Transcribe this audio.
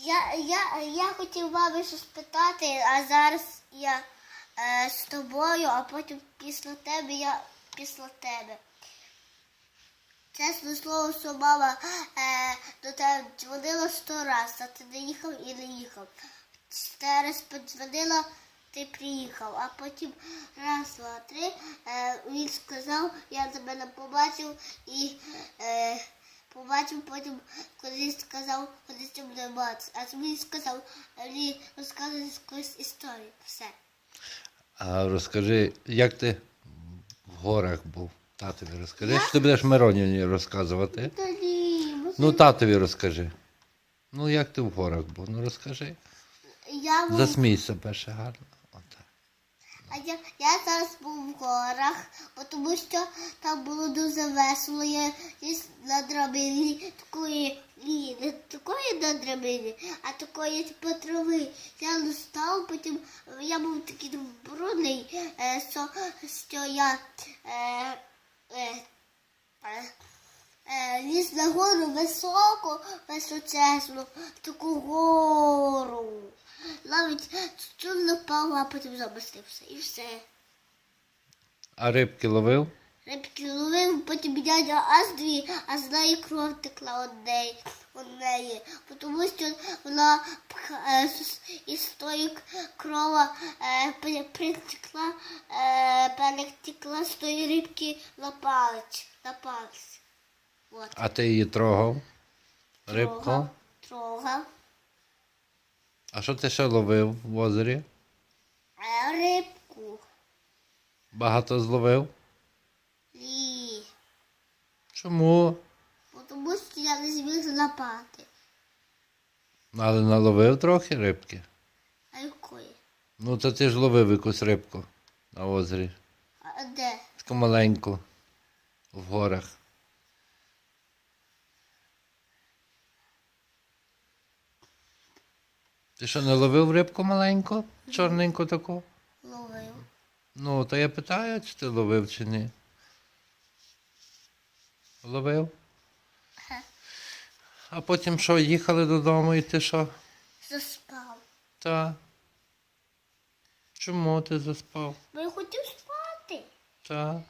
Я, я, я хотів щось спитати, а зараз я е, з тобою, а потім після тебе я після тебе. Чесне слово, що мама е, до тебе дзвонила сто раз, а ти не їхав і не їхав. Сто подзвонила, ти приїхав, а потім раз, два, три, е, він сказав, я тебе не побачив і е, побачив потім, коли сказав, коли ти мене бачиш. А він сказав, мені розказує якусь історію. Все. А розкажи, як ти в горах був? Татові розкажи. Чи ти будеш Миронівні розказувати? Та ні, Ну, татові розкажи. Ну, як ти в горах був? Ну розкажи. я був Засмійся перше гарно. Отак. Я, зараз був в горах, тому що там було дуже весело. Я на драбині, такої ні, не такої на драбині, а такої типу трави. Я не потім я був такий брудний, е, що, що я е, е, е, е, ліз на гору високо, височезну, таку гору. Навіть а потім замостився. І все. А рибки ловив? Рибки ловив, потім дядя аж дві, а з неї кров текла од неї. Тому що вона е, із тої крова е, притекла, е, перетекла з тої рибки на палець. На палець. От. А ти її трогав? Рибку? Трогав. Трогав. А що ти ще ловив в озері? Рибку. Багато зловив? Ні. Чому? Тому що я не зміг злапати. Але наловив трохи рибки. А якої? Ну, то ти ж ловив якусь рибку на озері. А де? Таку маленьку. В горах. Ти що, не ловив рибку маленьку? Чорненьку таку? Ну, то я питаю, чи ти ловив, чи ні. Ловив? Ага. А потім що, їхали додому і ти що? Заспав. Та. Чому ти заспав? Бо я хотів спати. Та.